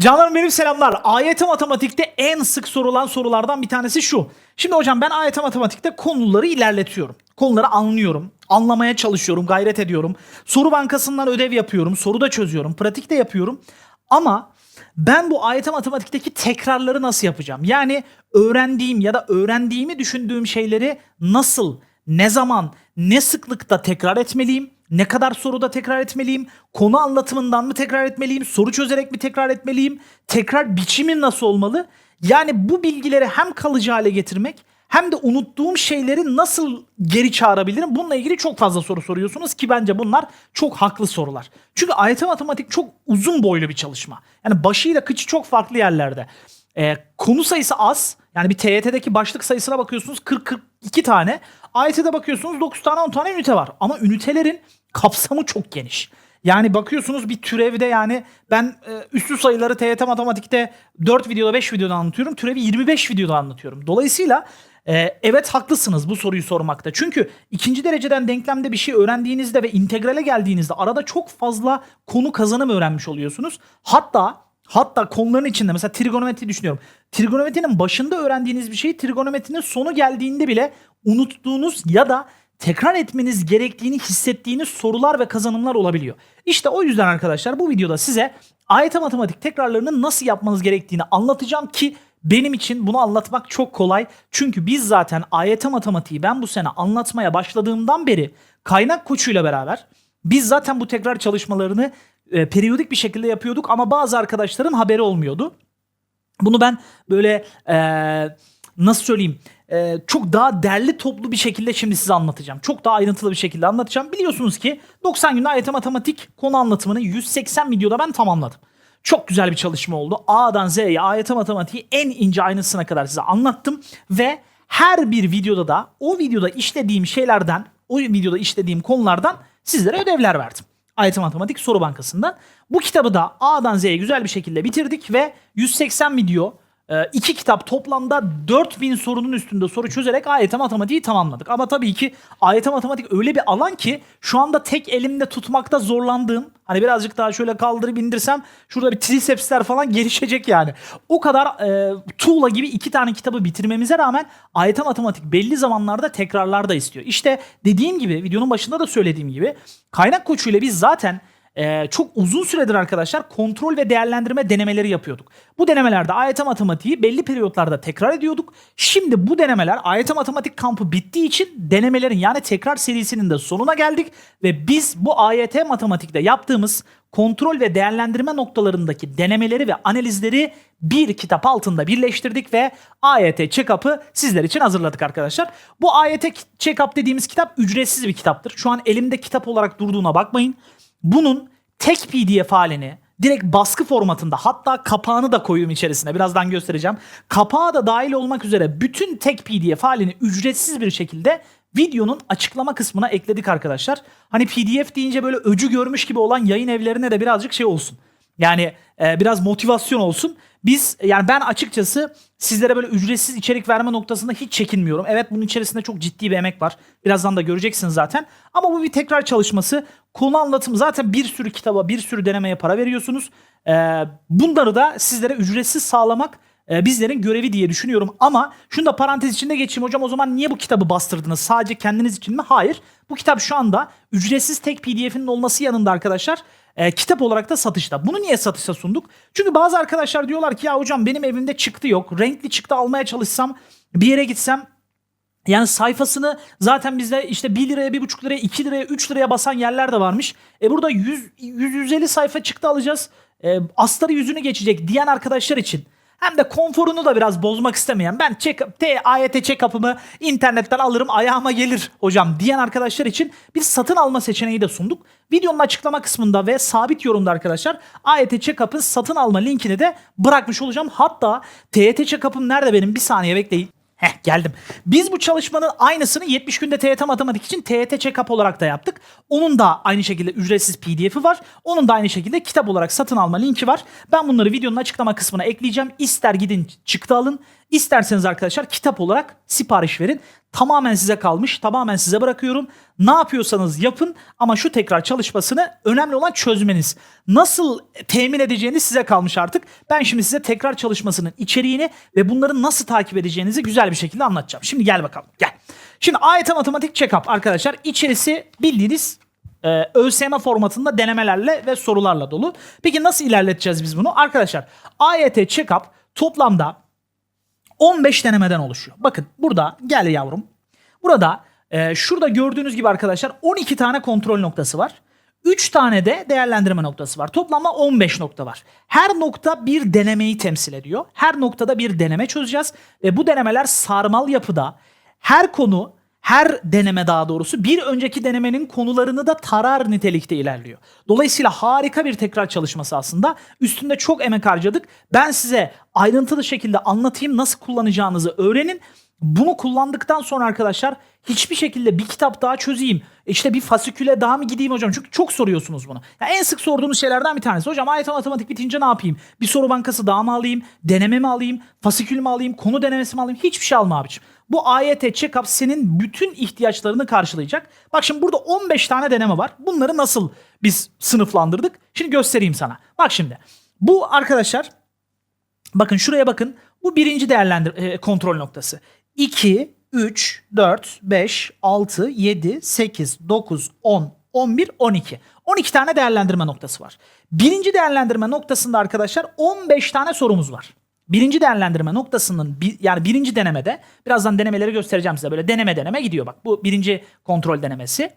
Canlarım benim selamlar. AYT matematikte en sık sorulan sorulardan bir tanesi şu. Şimdi hocam ben AYT matematikte konuları ilerletiyorum. Konuları anlıyorum. Anlamaya çalışıyorum, gayret ediyorum. Soru bankasından ödev yapıyorum, soru da çözüyorum, pratik de yapıyorum. Ama ben bu AYT matematikteki tekrarları nasıl yapacağım? Yani öğrendiğim ya da öğrendiğimi düşündüğüm şeyleri nasıl, ne zaman, ne sıklıkta tekrar etmeliyim? Ne kadar soruda tekrar etmeliyim? Konu anlatımından mı tekrar etmeliyim? Soru çözerek mi tekrar etmeliyim? Tekrar biçimi nasıl olmalı? Yani bu bilgileri hem kalıcı hale getirmek hem de unuttuğum şeyleri nasıl geri çağırabilirim? Bununla ilgili çok fazla soru soruyorsunuz ki bence bunlar çok haklı sorular. Çünkü AYT matematik çok uzun boylu bir çalışma. Yani başıyla kıçı çok farklı yerlerde. Ee, konu sayısı az. Yani bir TYT'deki başlık sayısına bakıyorsunuz 40-42 tane. AYT'de bakıyorsunuz 9 tane 10 tane ünite var. Ama ünitelerin kapsamı çok geniş. Yani bakıyorsunuz bir türevde yani ben e, üslü sayıları TYT matematikte 4 videoda 5 videoda anlatıyorum. Türevi 25 videoda anlatıyorum. Dolayısıyla e, evet haklısınız bu soruyu sormakta. Çünkü ikinci dereceden denklemde bir şey öğrendiğinizde ve integrale geldiğinizde arada çok fazla konu kazanım öğrenmiş oluyorsunuz. Hatta Hatta konuların içinde mesela trigonometri düşünüyorum. Trigonometrinin başında öğrendiğiniz bir şeyi trigonometrinin sonu geldiğinde bile unuttuğunuz ya da tekrar etmeniz gerektiğini hissettiğiniz sorular ve kazanımlar olabiliyor. İşte o yüzden arkadaşlar bu videoda size AYT matematik tekrarlarını nasıl yapmanız gerektiğini anlatacağım ki benim için bunu anlatmak çok kolay. Çünkü biz zaten AYT matematiği ben bu sene anlatmaya başladığımdan beri kaynak koçuyla beraber biz zaten bu tekrar çalışmalarını e, periyodik bir şekilde yapıyorduk ama bazı arkadaşların haberi olmuyordu. Bunu ben böyle e, nasıl söyleyeyim e, çok daha derli toplu bir şekilde şimdi size anlatacağım. Çok daha ayrıntılı bir şekilde anlatacağım. Biliyorsunuz ki 90 günde AYT matematik konu anlatımını 180 videoda ben tamamladım. Çok güzel bir çalışma oldu. A'dan Z'ye AYT matematiği en ince ayrıntısına kadar size anlattım ve her bir videoda da o videoda işlediğim şeylerden, o videoda işlediğim konulardan sizlere ödevler verdim. AYT Matematik Soru Bankası'ndan. Bu kitabı da A'dan Z'ye güzel bir şekilde bitirdik ve 180 video, e, iki kitap toplamda 4000 sorunun üstünde soru çözerek AYT Matematiği tamamladık. Ama tabii ki AYT Matematik öyle bir alan ki şu anda tek elimde tutmakta zorlandığım, hani birazcık daha şöyle kaldırıp indirsem şurada bir trisepsler falan gelişecek yani. O kadar e, tuğla gibi iki tane kitabı bitirmemize rağmen AYT Matematik belli zamanlarda tekrarlar da istiyor. İşte dediğim gibi videonun başında da söylediğim gibi kaynak koçuyla biz zaten ee, çok uzun süredir arkadaşlar kontrol ve değerlendirme denemeleri yapıyorduk. Bu denemelerde AYT matematiği belli periyotlarda tekrar ediyorduk. Şimdi bu denemeler AYT matematik kampı bittiği için denemelerin yani tekrar serisinin de sonuna geldik ve biz bu AYT matematikte yaptığımız kontrol ve değerlendirme noktalarındaki denemeleri ve analizleri bir kitap altında birleştirdik ve AYT Check-up'ı sizler için hazırladık arkadaşlar. Bu AYT Check-up dediğimiz kitap ücretsiz bir kitaptır. Şu an elimde kitap olarak durduğuna bakmayın. Bunun tek pdf halini direkt baskı formatında hatta kapağını da koyuyorum içerisine birazdan göstereceğim. Kapağı da dahil olmak üzere bütün tek pdf halini ücretsiz bir şekilde videonun açıklama kısmına ekledik arkadaşlar. Hani pdf deyince böyle öcü görmüş gibi olan yayın evlerine de birazcık şey olsun. Yani e, biraz motivasyon olsun. Biz yani ben açıkçası sizlere böyle ücretsiz içerik verme noktasında hiç çekinmiyorum. Evet bunun içerisinde çok ciddi bir emek var. Birazdan da göreceksiniz zaten. Ama bu bir tekrar çalışması. Konu anlatımı zaten bir sürü kitaba, bir sürü denemeye para veriyorsunuz. Ee, bunları da sizlere ücretsiz sağlamak e, bizlerin görevi diye düşünüyorum. Ama şunu da parantez içinde geçeyim hocam o zaman niye bu kitabı bastırdınız? Sadece kendiniz için mi? Hayır. Bu kitap şu anda ücretsiz tek pdf'inin olması yanında arkadaşlar e, kitap olarak da satışta. Bunu niye satışa sunduk? Çünkü bazı arkadaşlar diyorlar ki ya hocam benim evimde çıktı yok. Renkli çıktı almaya çalışsam bir yere gitsem yani sayfasını zaten bizde işte 1 liraya, 1,5 liraya, 2 liraya, 3 liraya basan yerler de varmış. E burada 100, 150 sayfa çıktı alacağız. E, astarı yüzünü geçecek diyen arkadaşlar için hem de konforunu da biraz bozmak istemeyen ben check, T, AYT check-up'ımı internetten alırım ayağıma gelir hocam diyen arkadaşlar için bir satın alma seçeneği de sunduk. Videonun açıklama kısmında ve sabit yorumda arkadaşlar AYT check-up'ın satın alma linkini de bırakmış olacağım. Hatta TYT check-up'ım nerede benim bir saniye bekleyin. Heh geldim. Biz bu çalışmanın aynısını 70 günde TYT matematik için TYT check-up olarak da yaptık. Onun da aynı şekilde ücretsiz pdf'i var. Onun da aynı şekilde kitap olarak satın alma linki var. Ben bunları videonun açıklama kısmına ekleyeceğim. İster gidin çıktı alın. İsterseniz arkadaşlar kitap olarak sipariş verin. Tamamen size kalmış. Tamamen size bırakıyorum. Ne yapıyorsanız yapın ama şu tekrar çalışmasını önemli olan çözmeniz. Nasıl temin edeceğiniz size kalmış artık. Ben şimdi size tekrar çalışmasının içeriğini ve bunları nasıl takip edeceğinizi güzel bir şekilde anlatacağım. Şimdi gel bakalım. Gel. Şimdi AYT Matematik Check-up arkadaşlar içerisi bildiğiniz e, ÖSYM formatında denemelerle ve sorularla dolu. Peki nasıl ilerleteceğiz biz bunu? Arkadaşlar AYT Check-up toplamda 15 denemeden oluşuyor. Bakın burada gel yavrum. Burada e, şurada gördüğünüz gibi arkadaşlar 12 tane kontrol noktası var. 3 tane de değerlendirme noktası var. Toplamda 15 nokta var. Her nokta bir denemeyi temsil ediyor. Her noktada bir deneme çözeceğiz. Ve bu denemeler sarmal yapıda. Her konu her deneme daha doğrusu bir önceki denemenin konularını da tarar nitelikte ilerliyor. Dolayısıyla harika bir tekrar çalışması aslında. Üstünde çok emek harcadık. Ben size ayrıntılı şekilde anlatayım nasıl kullanacağınızı öğrenin. Bunu kullandıktan sonra arkadaşlar hiçbir şekilde bir kitap daha çözeyim. İşte bir fasiküle daha mı gideyim hocam? Çünkü çok soruyorsunuz bunu. Ya en sık sorduğunuz şeylerden bir tanesi. Hocam ayet matematik bitince ne yapayım? Bir soru bankası daha mı alayım? Deneme mi alayım? Fasikül mü alayım? Konu denemesi mi alayım? Hiçbir şey alma abiciğim. Bu AYT check-up senin bütün ihtiyaçlarını karşılayacak. Bak şimdi burada 15 tane deneme var. Bunları nasıl biz sınıflandırdık? Şimdi göstereyim sana. Bak şimdi. Bu arkadaşlar bakın şuraya bakın. Bu birinci değerlendir e, kontrol noktası. 2, 3, 4, 5, 6, 7, 8, 9, 10, 11, 12. 12 tane değerlendirme noktası var. Birinci değerlendirme noktasında arkadaşlar 15 tane sorumuz var. Birinci değerlendirme noktasının bir, yani birinci denemede birazdan denemeleri göstereceğim size böyle deneme deneme gidiyor bak bu birinci kontrol denemesi.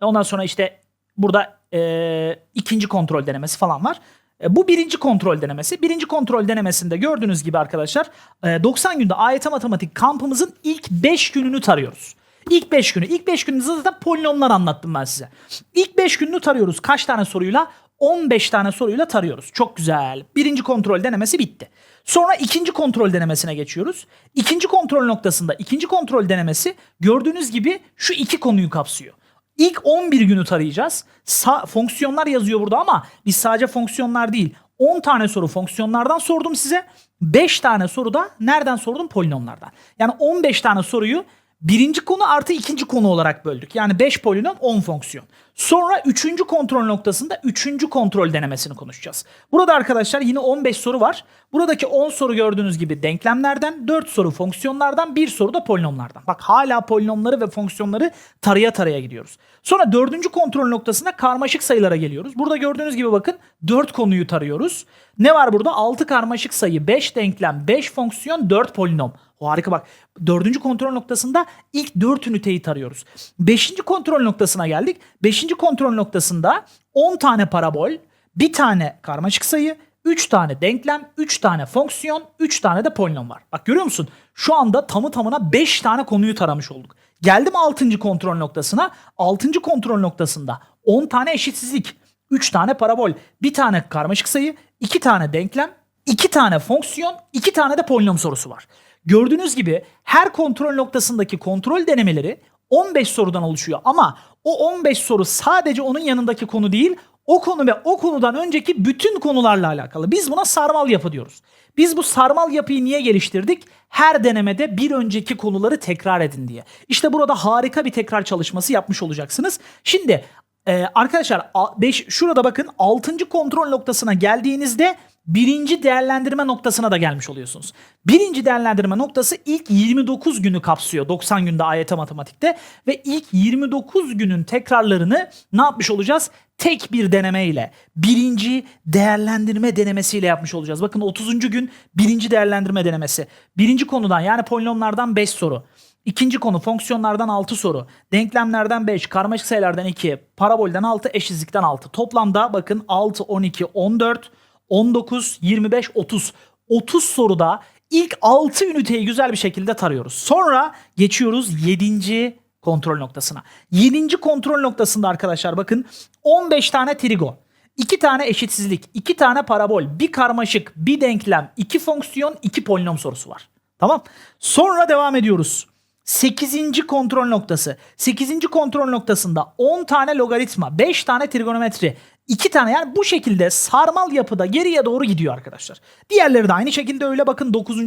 Ondan sonra işte burada e, ikinci kontrol denemesi falan var. E, bu birinci kontrol denemesi. Birinci kontrol denemesinde gördüğünüz gibi arkadaşlar e, 90 günde AYT Matematik kampımızın ilk 5 gününü tarıyoruz. İlk 5 günü. İlk 5 gününde zaten polinomlar anlattım ben size. İlk 5 gününü tarıyoruz. Kaç tane soruyla? 15 tane soruyla tarıyoruz. Çok güzel. Birinci kontrol denemesi bitti. Sonra ikinci kontrol denemesine geçiyoruz. İkinci kontrol noktasında ikinci kontrol denemesi gördüğünüz gibi şu iki konuyu kapsıyor. İlk 11 günü tarayacağız. Sa- fonksiyonlar yazıyor burada ama biz sadece fonksiyonlar değil. 10 tane soru fonksiyonlardan sordum size. 5 tane soru da nereden sordum? Polinomlardan. Yani 15 tane soruyu birinci konu artı ikinci konu olarak böldük. Yani 5 polinom 10 fonksiyon. Sonra üçüncü kontrol noktasında üçüncü kontrol denemesini konuşacağız. Burada arkadaşlar yine 15 soru var. Buradaki 10 soru gördüğünüz gibi denklemlerden, 4 soru fonksiyonlardan, 1 soru da polinomlardan. Bak hala polinomları ve fonksiyonları taraya taraya gidiyoruz. Sonra dördüncü kontrol noktasında karmaşık sayılara geliyoruz. Burada gördüğünüz gibi bakın 4 konuyu tarıyoruz. Ne var burada? 6 karmaşık sayı, 5 denklem, 5 fonksiyon, 4 polinom. Harika bak. Dördüncü kontrol noktasında ilk 4 üniteyi tarıyoruz. Beşinci kontrol noktasına geldik. Beşinci kontrol noktasında 10 tane parabol, bir tane karmaşık sayı, 3 tane denklem, 3 tane fonksiyon, 3 tane de polinom var. Bak görüyor musun? Şu anda tamı tamına 5 tane konuyu taramış olduk. Geldim 6. kontrol noktasına. 6. kontrol noktasında 10 tane eşitsizlik, 3 tane parabol, bir tane karmaşık sayı, 2 tane denklem, 2 tane fonksiyon, 2 tane de polinom sorusu var. Gördüğünüz gibi her kontrol noktasındaki kontrol denemeleri 15 sorudan oluşuyor ama o 15 soru sadece onun yanındaki konu değil, o konu ve o konudan önceki bütün konularla alakalı. Biz buna sarmal yapı diyoruz. Biz bu sarmal yapıyı niye geliştirdik? Her denemede bir önceki konuları tekrar edin diye. İşte burada harika bir tekrar çalışması yapmış olacaksınız. Şimdi ee, arkadaşlar 5 şurada bakın 6. kontrol noktasına geldiğinizde birinci değerlendirme noktasına da gelmiş oluyorsunuz. Birinci değerlendirme noktası ilk 29 günü kapsıyor 90 günde AYT matematikte ve ilk 29 günün tekrarlarını ne yapmış olacağız? Tek bir denemeyle birinci değerlendirme denemesiyle yapmış olacağız. Bakın 30. gün birinci değerlendirme denemesi. Birinci konudan yani polinomlardan 5 soru. İkinci konu fonksiyonlardan 6 soru. Denklemlerden 5, karmaşık sayılardan 2, parabolden 6, eşitsizlikten 6. Toplamda bakın 6, 12, 14, 19, 25, 30. 30 soruda ilk 6 üniteyi güzel bir şekilde tarıyoruz. Sonra geçiyoruz 7. kontrol noktasına. 7. kontrol noktasında arkadaşlar bakın 15 tane trigo. 2 tane eşitsizlik, 2 tane parabol, bir karmaşık, bir denklem, 2 fonksiyon, 2 polinom sorusu var. Tamam. Sonra devam ediyoruz. 8. kontrol noktası. 8. kontrol noktasında 10 tane logaritma, 5 tane trigonometri, 2 tane yani bu şekilde sarmal yapıda geriye doğru gidiyor arkadaşlar. Diğerleri de aynı şekilde öyle bakın 9.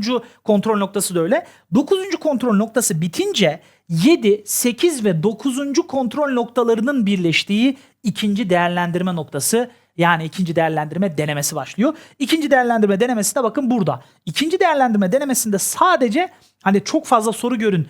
kontrol noktası da öyle. 9. kontrol noktası bitince 7, 8 ve 9. kontrol noktalarının birleştiği ikinci değerlendirme noktası yani ikinci değerlendirme denemesi başlıyor. İkinci değerlendirme denemesi de bakın burada. İkinci değerlendirme denemesinde sadece hani çok fazla soru görün.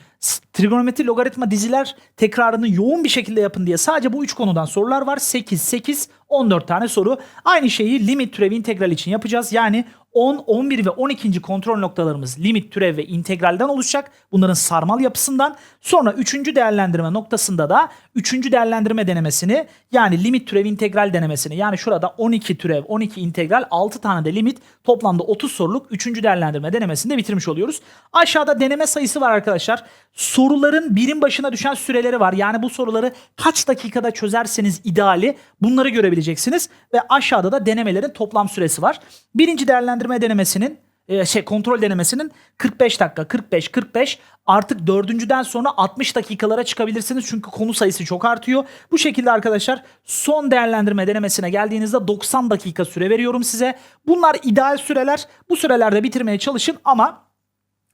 Trigonometri, logaritma, diziler tekrarını yoğun bir şekilde yapın diye sadece bu üç konudan sorular var. 8, 8, 14 tane soru. Aynı şeyi limit, türev, integral için yapacağız. Yani 10, 11 ve 12. kontrol noktalarımız limit, türev ve integralden oluşacak. Bunların sarmal yapısından. Sonra 3. değerlendirme noktasında da 3. değerlendirme denemesini yani limit, türev, integral denemesini yani şurada 12 türev, 12 integral, 6 tane de limit toplamda 30 soruluk 3. değerlendirme denemesini de bitirmiş oluyoruz. Aşağıda deneme sayısı var arkadaşlar. Soruların birim başına düşen süreleri var. Yani bu soruları kaç dakikada çözerseniz ideali bunları görebileceksiniz. Ve aşağıda da denemelerin toplam süresi var. Birinci değerlendirme denemesinin e, şey kontrol denemesinin 45 dakika 45 45 artık dördüncüden sonra 60 dakikalara çıkabilirsiniz çünkü konu sayısı çok artıyor. Bu şekilde arkadaşlar son değerlendirme denemesine geldiğinizde 90 dakika süre veriyorum size. Bunlar ideal süreler. Bu sürelerde bitirmeye çalışın ama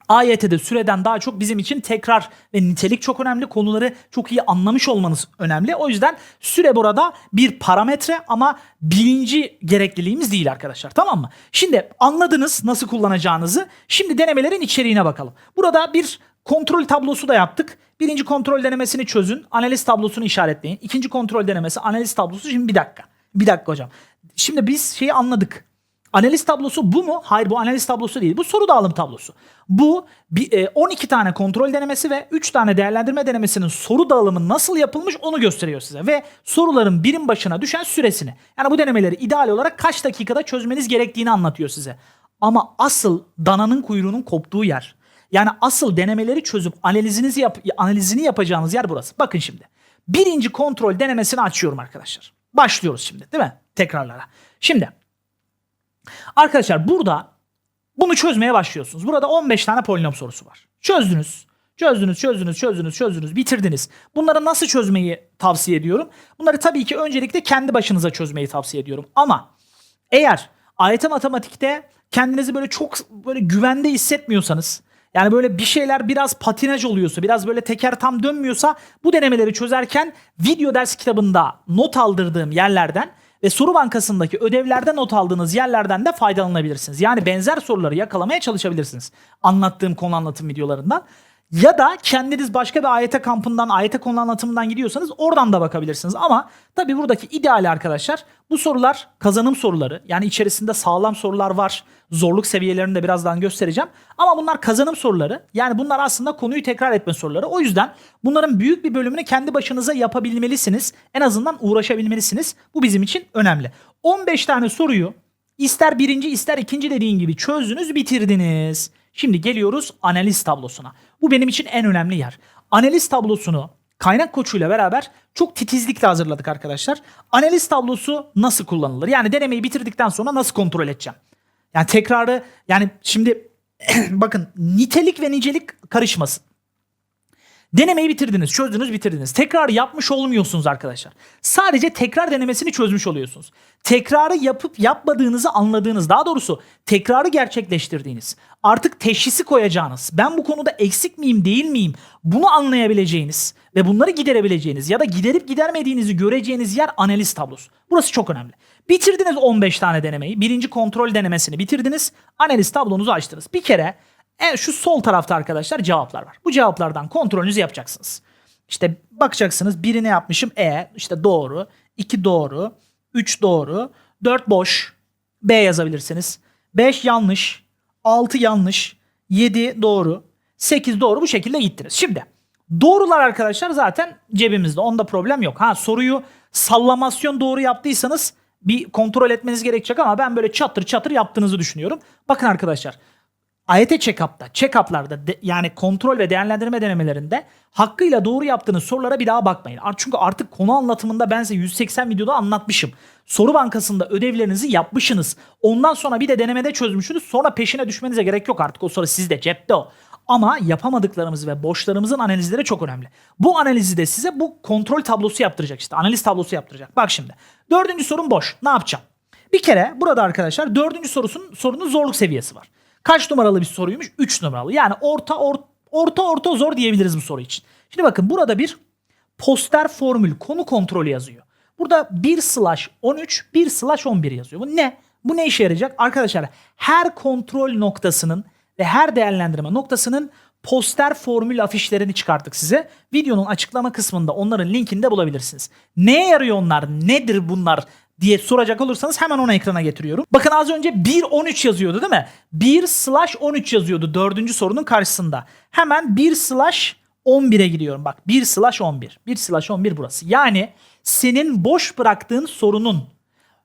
AYT'de süreden daha çok bizim için tekrar ve nitelik çok önemli. Konuları çok iyi anlamış olmanız önemli. O yüzden süre burada bir parametre ama birinci gerekliliğimiz değil arkadaşlar. Tamam mı? Şimdi anladınız nasıl kullanacağınızı. Şimdi denemelerin içeriğine bakalım. Burada bir kontrol tablosu da yaptık. Birinci kontrol denemesini çözün. Analiz tablosunu işaretleyin. İkinci kontrol denemesi analiz tablosu. Şimdi bir dakika. Bir dakika hocam. Şimdi biz şeyi anladık. Analiz tablosu bu mu? Hayır bu analiz tablosu değil. Bu soru dağılım tablosu. Bu bir, e, 12 tane kontrol denemesi ve 3 tane değerlendirme denemesinin soru dağılımı nasıl yapılmış onu gösteriyor size. Ve soruların birim başına düşen süresini. Yani bu denemeleri ideal olarak kaç dakikada çözmeniz gerektiğini anlatıyor size. Ama asıl dananın kuyruğunun koptuğu yer. Yani asıl denemeleri çözüp analizinizi yap analizini yapacağınız yer burası. Bakın şimdi. Birinci kontrol denemesini açıyorum arkadaşlar. Başlıyoruz şimdi değil mi? Tekrarlara. Şimdi Arkadaşlar burada bunu çözmeye başlıyorsunuz. Burada 15 tane polinom sorusu var. Çözdünüz. Çözdünüz, çözdünüz, çözdünüz, çözdünüz, bitirdiniz. Bunları nasıl çözmeyi tavsiye ediyorum? Bunları tabii ki öncelikle kendi başınıza çözmeyi tavsiye ediyorum. Ama eğer AYT matematikte kendinizi böyle çok böyle güvende hissetmiyorsanız yani böyle bir şeyler biraz patinaj oluyorsa, biraz böyle teker tam dönmüyorsa bu denemeleri çözerken video ders kitabında not aldırdığım yerlerden ve soru bankasındaki ödevlerde not aldığınız yerlerden de faydalanabilirsiniz. Yani benzer soruları yakalamaya çalışabilirsiniz. Anlattığım konu anlatım videolarından. Ya da kendiniz başka bir AYT kampından, AYT konu anlatımından gidiyorsanız oradan da bakabilirsiniz. Ama tabii buradaki ideali arkadaşlar bu sorular kazanım soruları. Yani içerisinde sağlam sorular var. Zorluk seviyelerini de birazdan göstereceğim. Ama bunlar kazanım soruları. Yani bunlar aslında konuyu tekrar etme soruları. O yüzden bunların büyük bir bölümünü kendi başınıza yapabilmelisiniz. En azından uğraşabilmelisiniz. Bu bizim için önemli. 15 tane soruyu ister birinci ister ikinci dediğin gibi çözdünüz bitirdiniz. Şimdi geliyoruz analiz tablosuna. Bu benim için en önemli yer. Analiz tablosunu kaynak koçuyla beraber çok titizlikle hazırladık arkadaşlar. Analiz tablosu nasıl kullanılır? Yani denemeyi bitirdikten sonra nasıl kontrol edeceğim? Yani tekrarı yani şimdi bakın nitelik ve nicelik karışmasın. Denemeyi bitirdiniz, çözdünüz, bitirdiniz. Tekrar yapmış olmuyorsunuz arkadaşlar. Sadece tekrar denemesini çözmüş oluyorsunuz. Tekrarı yapıp yapmadığınızı anladığınız, daha doğrusu tekrarı gerçekleştirdiğiniz, artık teşhisi koyacağınız, ben bu konuda eksik miyim, değil miyim, bunu anlayabileceğiniz ve bunları giderebileceğiniz ya da giderip gidermediğinizi göreceğiniz yer analiz tablosu. Burası çok önemli. Bitirdiniz 15 tane denemeyi. Birinci kontrol denemesini bitirdiniz. Analiz tablonuzu açtınız. Bir kere e, şu sol tarafta arkadaşlar cevaplar var. Bu cevaplardan kontrolünüzü yapacaksınız. İşte bakacaksınız birini yapmışım E işte doğru, 2 doğru, 3 doğru, 4 boş, B yazabilirsiniz. 5 yanlış, 6 yanlış, 7 doğru, 8 doğru bu şekilde gittiniz. Şimdi doğrular arkadaşlar zaten cebimizde onda problem yok. Ha soruyu sallamasyon doğru yaptıysanız bir kontrol etmeniz gerekecek ama ben böyle çatır çatır yaptığınızı düşünüyorum. Bakın arkadaşlar AYT check-up'ta, check-up'larda de- yani kontrol ve değerlendirme denemelerinde hakkıyla doğru yaptığınız sorulara bir daha bakmayın. Çünkü artık konu anlatımında ben size 180 videoda anlatmışım. Soru bankasında ödevlerinizi yapmışsınız. Ondan sonra bir de denemede çözmüşsünüz. Sonra peşine düşmenize gerek yok artık. O soru sizde cepte o. Ama yapamadıklarımız ve boşlarımızın analizleri çok önemli. Bu analizi de size bu kontrol tablosu yaptıracak işte. Analiz tablosu yaptıracak. Bak şimdi. Dördüncü sorun boş. Ne yapacağım? Bir kere burada arkadaşlar dördüncü sorusunun sorunun zorluk seviyesi var. Kaç numaralı bir soruymuş? 3 numaralı. Yani orta or- orta orta zor diyebiliriz bu soru için. Şimdi bakın burada bir poster formül konu kontrolü yazıyor. Burada 1 slash 13 1 slash 11 yazıyor. Bu ne? Bu ne işe yarayacak? Arkadaşlar her kontrol noktasının ve her değerlendirme noktasının poster formül afişlerini çıkarttık size. Videonun açıklama kısmında onların linkini de bulabilirsiniz. Neye yarıyor onlar? Nedir bunlar? Diye soracak olursanız hemen onu ekrana getiriyorum. Bakın az önce 1.13 yazıyordu değil mi? 1 slash 13 yazıyordu dördüncü sorunun karşısında. Hemen 1 slash 11'e gidiyorum. Bak 1 slash 11. 1 slash 11 burası. Yani senin boş bıraktığın sorunun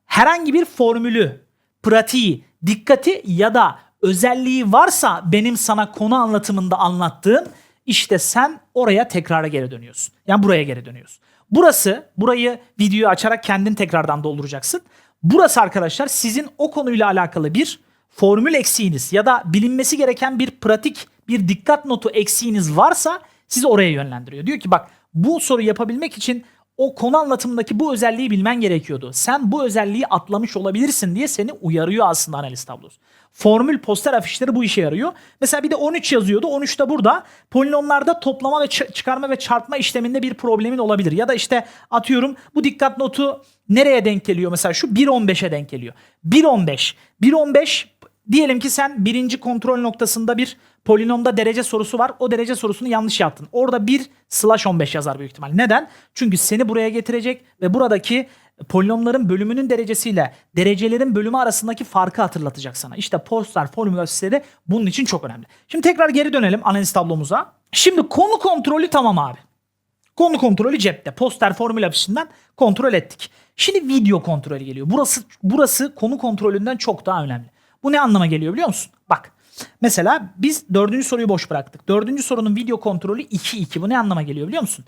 herhangi bir formülü, pratiği, dikkati ya da özelliği varsa benim sana konu anlatımında anlattığım işte sen oraya tekrara geri dönüyorsun. Yani buraya geri dönüyorsun. Burası, burayı videoyu açarak kendin tekrardan dolduracaksın. Burası arkadaşlar sizin o konuyla alakalı bir formül eksiğiniz ya da bilinmesi gereken bir pratik, bir dikkat notu eksiğiniz varsa sizi oraya yönlendiriyor. Diyor ki bak bu soruyu yapabilmek için o konu anlatımındaki bu özelliği bilmen gerekiyordu. Sen bu özelliği atlamış olabilirsin diye seni uyarıyor aslında analiz tablosu. Formül poster afişleri bu işe yarıyor. Mesela bir de 13 yazıyordu. 13 de burada polinomlarda toplama ve çıkarma ve çarpma işleminde bir problemin olabilir. Ya da işte atıyorum bu dikkat notu nereye denk geliyor? Mesela şu 1.15'e denk geliyor. 1.15. 1.15 Diyelim ki sen birinci kontrol noktasında bir polinomda derece sorusu var. O derece sorusunu yanlış yaptın. Orada 1 slash 15 yazar büyük ihtimal. Neden? Çünkü seni buraya getirecek ve buradaki polinomların bölümünün derecesiyle derecelerin bölümü arasındaki farkı hatırlatacak sana. İşte poster formül asistleri bunun için çok önemli. Şimdi tekrar geri dönelim analiz tablomuza. Şimdi konu kontrolü tamam abi. Konu kontrolü cepte. Poster formül afişinden kontrol ettik. Şimdi video kontrolü geliyor. Burası burası konu kontrolünden çok daha önemli. Bu ne anlama geliyor biliyor musun? Bak mesela biz dördüncü soruyu boş bıraktık. Dördüncü sorunun video kontrolü 2-2. Bu ne anlama geliyor biliyor musun?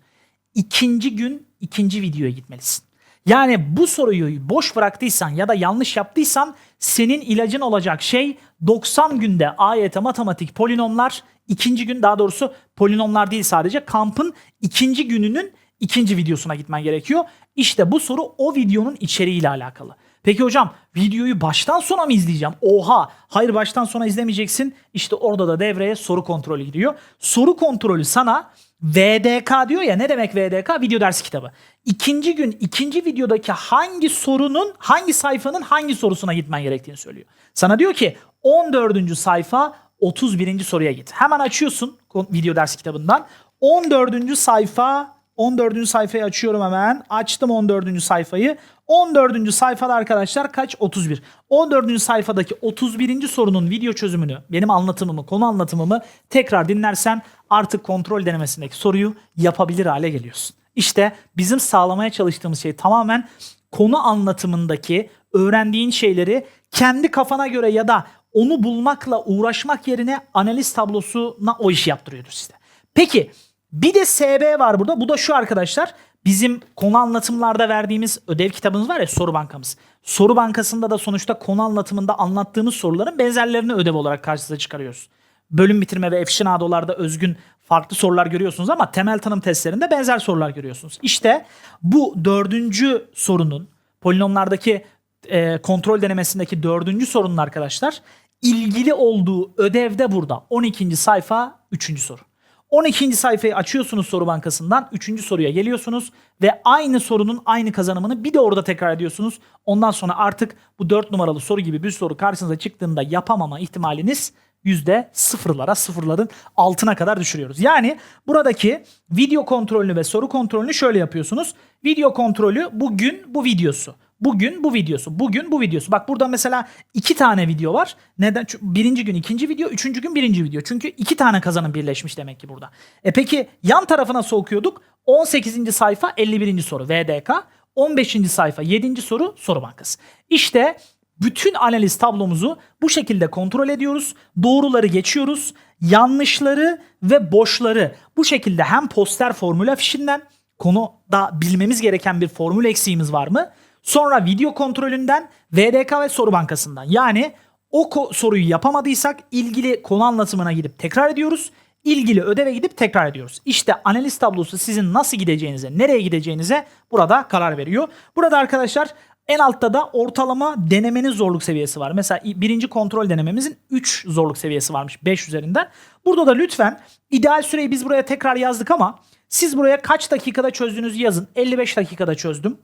İkinci gün ikinci videoya gitmelisin. Yani bu soruyu boş bıraktıysan ya da yanlış yaptıysan senin ilacın olacak şey 90 günde AYT matematik polinomlar ikinci gün daha doğrusu polinomlar değil sadece kampın ikinci gününün ikinci videosuna gitmen gerekiyor. İşte bu soru o videonun içeriğiyle alakalı. Peki hocam videoyu baştan sona mı izleyeceğim? Oha hayır baştan sona izlemeyeceksin. İşte orada da devreye soru kontrolü gidiyor. Soru kontrolü sana VDK diyor ya ne demek VDK? Video ders kitabı. İkinci gün ikinci videodaki hangi sorunun hangi sayfanın hangi sorusuna gitmen gerektiğini söylüyor. Sana diyor ki 14. sayfa 31. soruya git. Hemen açıyorsun video ders kitabından. 14. sayfa 14. sayfayı açıyorum hemen. Açtım 14. sayfayı. 14. sayfada arkadaşlar kaç? 31. 14. sayfadaki 31. sorunun video çözümünü, benim anlatımımı, konu anlatımımı tekrar dinlersen artık kontrol denemesindeki soruyu yapabilir hale geliyorsun. İşte bizim sağlamaya çalıştığımız şey tamamen konu anlatımındaki öğrendiğin şeyleri kendi kafana göre ya da onu bulmakla uğraşmak yerine analiz tablosuna o işi yaptırıyoruz size. Peki bir de SB var burada. Bu da şu arkadaşlar. Bizim konu anlatımlarda verdiğimiz ödev kitabımız var ya soru bankamız. Soru bankasında da sonuçta konu anlatımında anlattığımız soruların benzerlerini ödev olarak karşınıza çıkarıyoruz. Bölüm bitirme ve efşinadolarda özgün farklı sorular görüyorsunuz ama temel tanım testlerinde benzer sorular görüyorsunuz. İşte bu dördüncü sorunun polinomlardaki e, kontrol denemesindeki dördüncü sorunun arkadaşlar ilgili olduğu ödevde burada. 12. sayfa 3. soru. 12. sayfayı açıyorsunuz soru bankasından 3. soruya geliyorsunuz ve aynı sorunun aynı kazanımını bir de orada tekrar ediyorsunuz. Ondan sonra artık bu 4 numaralı soru gibi bir soru karşınıza çıktığında yapamama ihtimaliniz yüzde sıfırlara sıfırların altına kadar düşürüyoruz. Yani buradaki video kontrolünü ve soru kontrolünü şöyle yapıyorsunuz. Video kontrolü bugün bu videosu. Bugün bu videosu. Bugün bu videosu. Bak burada mesela iki tane video var. Neden? Birinci gün ikinci video, üçüncü gün birinci video. Çünkü iki tane kazanım birleşmiş demek ki burada. E peki yan tarafına nasıl okuyorduk? 18. sayfa 51. soru VDK. 15. sayfa 7. soru soru bankası. İşte bütün analiz tablomuzu bu şekilde kontrol ediyoruz. Doğruları geçiyoruz. Yanlışları ve boşları bu şekilde hem poster formül afişinden konuda bilmemiz gereken bir formül eksiğimiz var mı? Sonra video kontrolünden VDK ve soru bankasından. Yani o soruyu yapamadıysak ilgili konu anlatımına gidip tekrar ediyoruz. İlgili ödeve gidip tekrar ediyoruz. İşte analiz tablosu sizin nasıl gideceğinize, nereye gideceğinize burada karar veriyor. Burada arkadaşlar en altta da ortalama denemenin zorluk seviyesi var. Mesela birinci kontrol denememizin 3 zorluk seviyesi varmış 5 üzerinden. Burada da lütfen ideal süreyi biz buraya tekrar yazdık ama Siz buraya kaç dakikada çözdüğünüzü yazın. 55 dakikada çözdüm.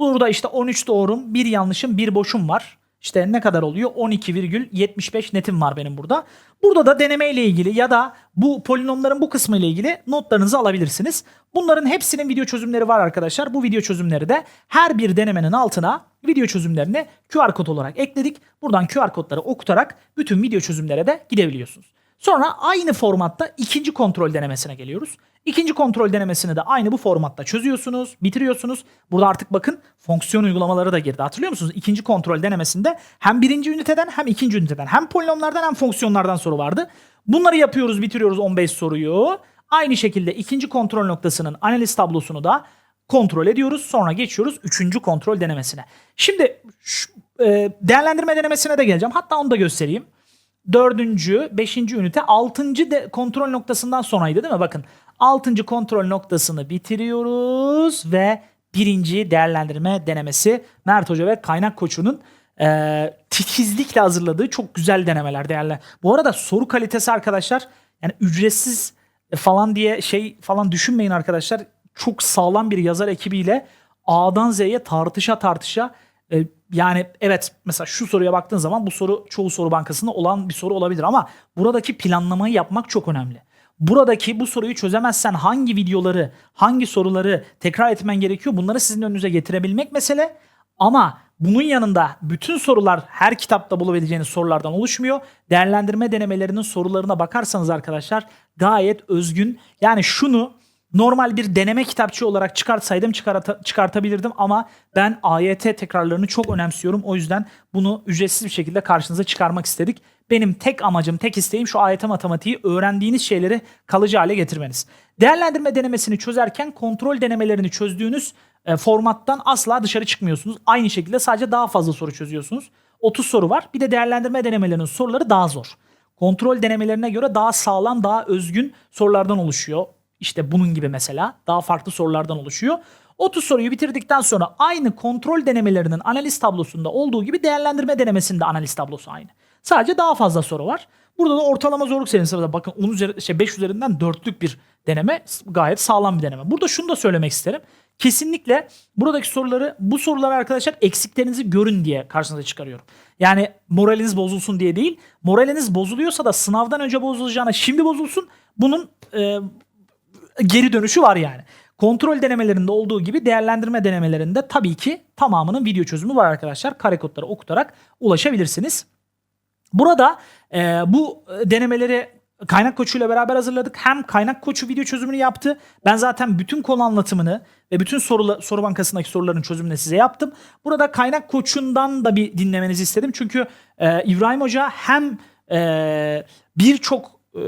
Burada işte 13 doğrum, 1 yanlışım, 1 boşum var. İşte ne kadar oluyor? 12,75 netim var benim burada. Burada da deneme ile ilgili ya da bu polinomların bu kısmı ile ilgili notlarınızı alabilirsiniz. Bunların hepsinin video çözümleri var arkadaşlar. Bu video çözümleri de her bir denemenin altına video çözümlerini QR kod olarak ekledik. Buradan QR kodları okutarak bütün video çözümlere de gidebiliyorsunuz. Sonra aynı formatta ikinci kontrol denemesine geliyoruz. İkinci kontrol denemesini de aynı bu formatta çözüyorsunuz, bitiriyorsunuz. Burada artık bakın fonksiyon uygulamaları da girdi. Hatırlıyor musunuz? İkinci kontrol denemesinde hem birinci üniteden hem ikinci üniteden hem polinomlardan hem fonksiyonlardan soru vardı. Bunları yapıyoruz, bitiriyoruz 15 soruyu. Aynı şekilde ikinci kontrol noktasının analiz tablosunu da kontrol ediyoruz. Sonra geçiyoruz üçüncü kontrol denemesine. Şimdi şu, e, değerlendirme denemesine de geleceğim. Hatta onu da göstereyim dördüncü, beşinci ünite altıncı de kontrol noktasından sonraydı değil mi? Bakın altıncı kontrol noktasını bitiriyoruz ve birinci değerlendirme denemesi Mert Hoca ve kaynak koçunun e, titizlikle hazırladığı çok güzel denemeler değerli. Bu arada soru kalitesi arkadaşlar yani ücretsiz falan diye şey falan düşünmeyin arkadaşlar. Çok sağlam bir yazar ekibiyle A'dan Z'ye tartışa tartışa e, yani evet mesela şu soruya baktığın zaman bu soru çoğu soru bankasında olan bir soru olabilir ama buradaki planlamayı yapmak çok önemli. Buradaki bu soruyu çözemezsen hangi videoları, hangi soruları tekrar etmen gerekiyor bunları sizin önünüze getirebilmek mesele. Ama bunun yanında bütün sorular her kitapta bulabileceğiniz sorulardan oluşmuyor. Değerlendirme denemelerinin sorularına bakarsanız arkadaşlar gayet özgün. Yani şunu normal bir deneme kitapçığı olarak çıkartsaydım çıkarta, çıkartabilirdim ama ben AYT tekrarlarını çok önemsiyorum. O yüzden bunu ücretsiz bir şekilde karşınıza çıkarmak istedik. Benim tek amacım, tek isteğim şu AYT matematiği öğrendiğiniz şeyleri kalıcı hale getirmeniz. Değerlendirme denemesini çözerken kontrol denemelerini çözdüğünüz e, formattan asla dışarı çıkmıyorsunuz. Aynı şekilde sadece daha fazla soru çözüyorsunuz. 30 soru var. Bir de değerlendirme denemelerinin soruları daha zor. Kontrol denemelerine göre daha sağlam, daha özgün sorulardan oluşuyor. İşte bunun gibi mesela daha farklı sorulardan oluşuyor. 30 soruyu bitirdikten sonra aynı kontrol denemelerinin analiz tablosunda olduğu gibi değerlendirme denemesinde analiz tablosu aynı. Sadece daha fazla soru var. Burada da ortalama zorluk seviyesi var. Bakın 10 üzeri, şey 5 üzerinden 4'lük bir deneme gayet sağlam bir deneme. Burada şunu da söylemek isterim. Kesinlikle buradaki soruları bu soruları arkadaşlar eksiklerinizi görün diye karşınıza çıkarıyorum. Yani moraliniz bozulsun diye değil. Moraliniz bozuluyorsa da sınavdan önce bozulacağına şimdi bozulsun. Bunun e, geri dönüşü var yani. Kontrol denemelerinde olduğu gibi değerlendirme denemelerinde tabii ki tamamının video çözümü var arkadaşlar. Kare kodları okutarak ulaşabilirsiniz. Burada e, bu denemeleri kaynak koçuyla beraber hazırladık. Hem kaynak koçu video çözümünü yaptı. Ben zaten bütün konu anlatımını ve bütün soru, soru bankasındaki soruların çözümünü size yaptım. Burada kaynak koçundan da bir dinlemenizi istedim. Çünkü e, İbrahim Hoca hem e, birçok e,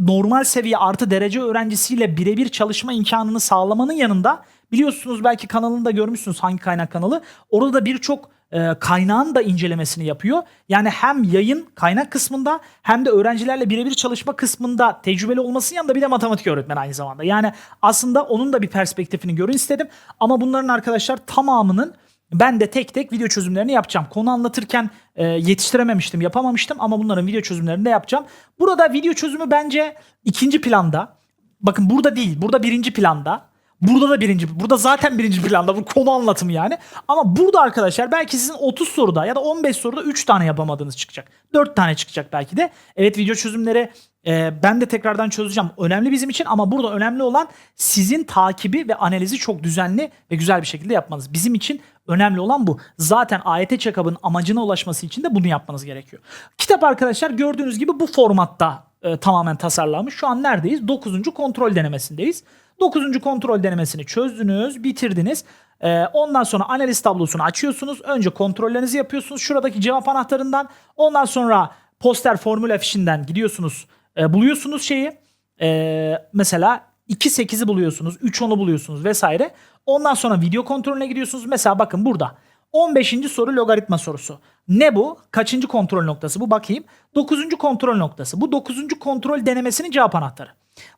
normal seviye artı derece öğrencisiyle birebir çalışma imkanını sağlamanın yanında biliyorsunuz belki kanalını da görmüşsünüz hangi kaynak kanalı. Orada da birçok e, kaynağın da incelemesini yapıyor. Yani hem yayın kaynak kısmında hem de öğrencilerle birebir çalışma kısmında tecrübeli olmasının yanında bir de matematik öğretmeni aynı zamanda. Yani aslında onun da bir perspektifini görün istedim. Ama bunların arkadaşlar tamamının ben de tek tek video çözümlerini yapacağım. Konu anlatırken e, yetiştirememiştim, yapamamıştım ama bunların video çözümlerini de yapacağım. Burada video çözümü bence ikinci planda. Bakın burada değil, burada birinci planda. Burada da birinci, burada zaten birinci planda bu konu anlatımı yani. Ama burada arkadaşlar belki sizin 30 soruda ya da 15 soruda 3 tane yapamadığınız çıkacak. 4 tane çıkacak belki de. Evet video çözümleri e, ben de tekrardan çözeceğim. Önemli bizim için ama burada önemli olan sizin takibi ve analizi çok düzenli ve güzel bir şekilde yapmanız. Bizim için önemli olan bu. Zaten AYT check-up'ın amacına ulaşması için de bunu yapmanız gerekiyor. Kitap arkadaşlar gördüğünüz gibi bu formatta e, tamamen tasarlanmış. Şu an neredeyiz? 9. kontrol denemesindeyiz. 9. kontrol denemesini çözdünüz, bitirdiniz. Ee, ondan sonra analiz tablosunu açıyorsunuz. Önce kontrollerinizi yapıyorsunuz. Şuradaki cevap anahtarından. Ondan sonra poster formül afişinden gidiyorsunuz. E, buluyorsunuz şeyi. E, mesela 2.8'i buluyorsunuz. 3.10'u buluyorsunuz vesaire. Ondan sonra video kontrolüne gidiyorsunuz. Mesela bakın burada. 15. soru logaritma sorusu. Ne bu? Kaçıncı kontrol noktası? Bu bakayım. 9. kontrol noktası. Bu 9. kontrol denemesinin cevap anahtarı.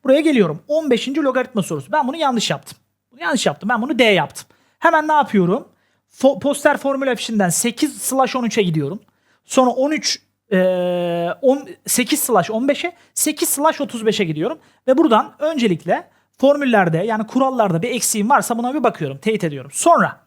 Buraya geliyorum. 15. logaritma sorusu. Ben bunu yanlış yaptım. Bunu yanlış yaptım. Ben bunu D yaptım. Hemen ne yapıyorum? Fo- poster formül afişinden 8 slash 13'e gidiyorum. Sonra 13 e, 10, 8 slash 15'e 8 slash 35'e gidiyorum. Ve buradan öncelikle formüllerde yani kurallarda bir eksiğim varsa buna bir bakıyorum. Teyit ediyorum. Sonra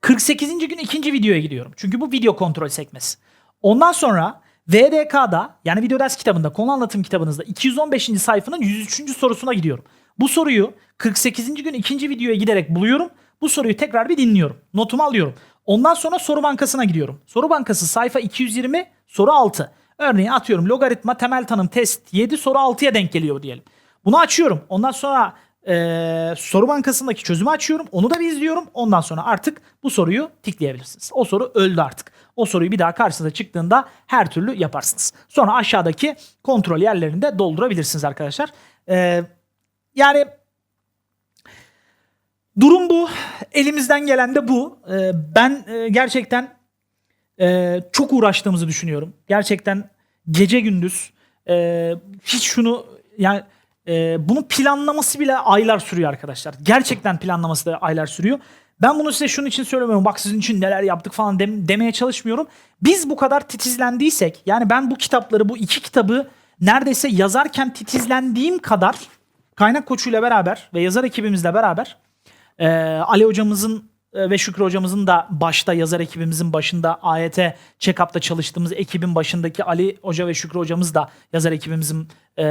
48. gün ikinci videoya gidiyorum. Çünkü bu video kontrol sekmesi. Ondan sonra VDK'da yani video ders kitabında konu anlatım kitabınızda 215. sayfanın 103. sorusuna gidiyorum. Bu soruyu 48. gün ikinci videoya giderek buluyorum. Bu soruyu tekrar bir dinliyorum. Notumu alıyorum. Ondan sonra soru bankasına gidiyorum. Soru bankası sayfa 220 soru 6. Örneğin atıyorum logaritma temel tanım test 7 soru 6'ya denk geliyor diyelim. Bunu açıyorum. Ondan sonra eee, soru bankasındaki çözümü açıyorum. Onu da bir izliyorum. Ondan sonra artık bu soruyu tikleyebilirsiniz. O soru öldü artık. O soruyu bir daha karşınıza çıktığında her türlü yaparsınız. Sonra aşağıdaki kontrol yerlerini de doldurabilirsiniz arkadaşlar. Eee, yani durum bu. Elimizden gelen de bu. Eee, ben eee, gerçekten eee, çok uğraştığımızı düşünüyorum. Gerçekten gece gündüz eee, hiç şunu yani eee, bunun planlaması bile aylar sürüyor arkadaşlar. Gerçekten planlaması da aylar sürüyor. Ben bunu size şunun için söylemiyorum. Bak sizin için neler yaptık falan dem- demeye çalışmıyorum. Biz bu kadar titizlendiysek yani ben bu kitapları bu iki kitabı neredeyse yazarken titizlendiğim kadar kaynak koçuyla beraber ve yazar ekibimizle beraber ee, Ali hocamızın e, ve Şükrü hocamızın da başta yazar ekibimizin başında AYT check-up'ta çalıştığımız ekibin başındaki Ali hoca ve Şükrü hocamız da yazar ekibimizin e,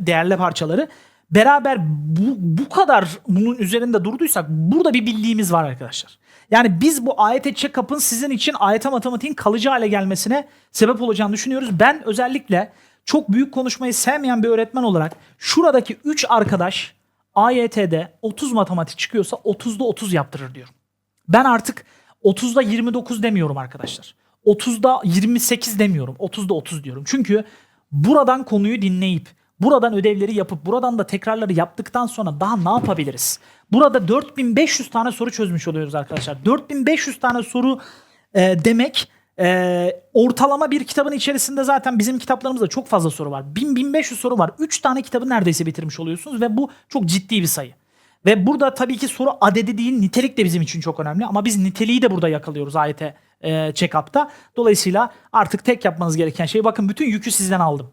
değerli parçaları. Beraber bu, bu kadar bunun üzerinde durduysak burada bir bildiğimiz var arkadaşlar. Yani biz bu AYT check-up'ın sizin için AYT matematiğin kalıcı hale gelmesine sebep olacağını düşünüyoruz. Ben özellikle çok büyük konuşmayı sevmeyen bir öğretmen olarak şuradaki 3 arkadaş AYT'de 30 matematik çıkıyorsa 30'da 30 yaptırır diyorum. Ben artık 30'da 29 demiyorum arkadaşlar. 30'da 28 demiyorum. 30'da 30 diyorum. Çünkü buradan konuyu dinleyip buradan ödevleri yapıp buradan da tekrarları yaptıktan sonra daha ne yapabiliriz? Burada 4500 tane soru çözmüş oluyoruz arkadaşlar. 4500 tane soru e, demek e, ortalama bir kitabın içerisinde zaten bizim kitaplarımızda çok fazla soru var. 1000-1500 soru var. 3 tane kitabı neredeyse bitirmiş oluyorsunuz ve bu çok ciddi bir sayı. Ve burada tabii ki soru adedi değil nitelik de bizim için çok önemli ama biz niteliği de burada yakalıyoruz AYT e, check-up'ta. Dolayısıyla artık tek yapmanız gereken şey bakın bütün yükü sizden aldım.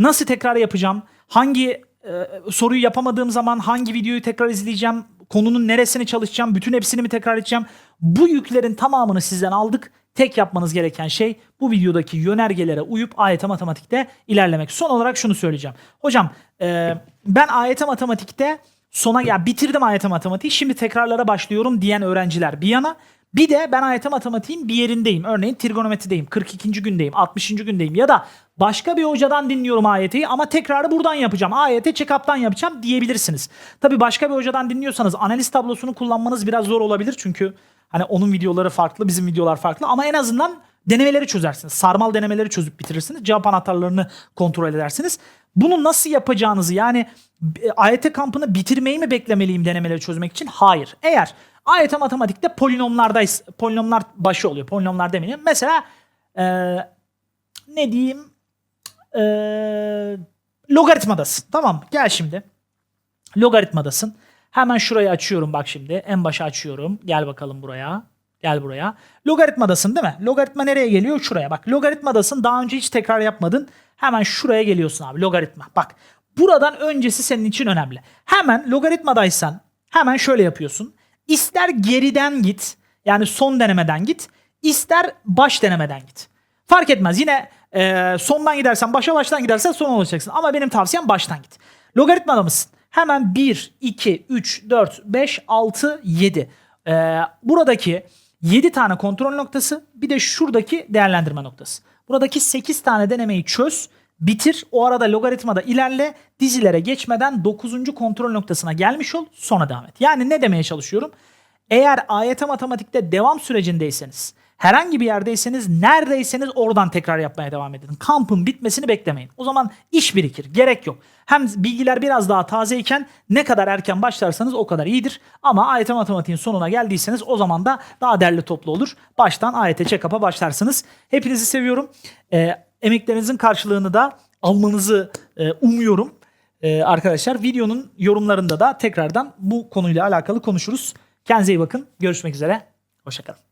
Nasıl tekrar yapacağım? Hangi e, soruyu yapamadığım zaman hangi videoyu tekrar izleyeceğim? Konunun neresini çalışacağım? Bütün hepsini mi tekrar edeceğim? Bu yüklerin tamamını sizden aldık. Tek yapmanız gereken şey bu videodaki yönergelere uyup AYT matematikte ilerlemek. Son olarak şunu söyleyeceğim. Hocam e, ben AYT matematikte sona ya bitirdim AYT matematiği şimdi tekrarlara başlıyorum diyen öğrenciler bir yana. Bir de ben AYT matematiğin bir yerindeyim. Örneğin trigonometrideyim. 42. gündeyim. 60. gündeyim. Ya da başka bir hocadan dinliyorum AYT'yi ama tekrarı buradan yapacağım. AYT check-up'tan yapacağım diyebilirsiniz. Tabii başka bir hocadan dinliyorsanız analiz tablosunu kullanmanız biraz zor olabilir. Çünkü hani onun videoları farklı, bizim videolar farklı. Ama en azından denemeleri çözersiniz. Sarmal denemeleri çözüp bitirirsiniz. Cevap anahtarlarını kontrol edersiniz. Bunu nasıl yapacağınızı yani e, AYT kampını bitirmeyi mi beklemeliyim denemeleri çözmek için? Hayır. Eğer AYT matematikte polinomlardayız. Polinomlar başı oluyor. Polinomlar demeyelim. Mesela e, ne diyeyim? E, logaritmadasın. Tamam Gel şimdi. Logaritmadasın. Hemen şurayı açıyorum bak şimdi. En başa açıyorum. Gel bakalım buraya. Gel buraya. Logaritmadasın değil mi? Logaritma nereye geliyor? Şuraya. Bak logaritmadasın. Daha önce hiç tekrar yapmadın. Hemen şuraya geliyorsun abi. Logaritma. Bak. Buradan öncesi senin için önemli. Hemen logaritmadaysan hemen şöyle yapıyorsun. İster geriden git. Yani son denemeden git. ister baş denemeden git. Fark etmez. Yine e, sondan gidersen başa baştan gidersen son olacaksın. Ama benim tavsiyem baştan git. Logaritmada mısın? Hemen 1, 2, 3, 4, 5, 6, 7. E, buradaki 7 tane kontrol noktası bir de şuradaki değerlendirme noktası. Buradaki 8 tane denemeyi çöz, bitir. O arada logaritmada ilerle, dizilere geçmeden 9. kontrol noktasına gelmiş ol, sonra devam et. Yani ne demeye çalışıyorum? Eğer AYT matematikte devam sürecindeyseniz, herhangi bir yerdeyseniz, neredeyseniz oradan tekrar yapmaya devam edin. Kampın bitmesini beklemeyin. O zaman iş birikir. Gerek yok. Hem bilgiler biraz daha tazeyken ne kadar erken başlarsanız o kadar iyidir. Ama AYT matematiğin sonuna geldiyseniz o zaman da daha derli toplu olur. Baştan AYT check-up'a başlarsınız. Hepinizi seviyorum. Ee, emeklerinizin karşılığını da almanızı e, umuyorum. Ee, arkadaşlar videonun yorumlarında da tekrardan bu konuyla alakalı konuşuruz. Kendinize iyi bakın. Görüşmek üzere. Hoşçakalın.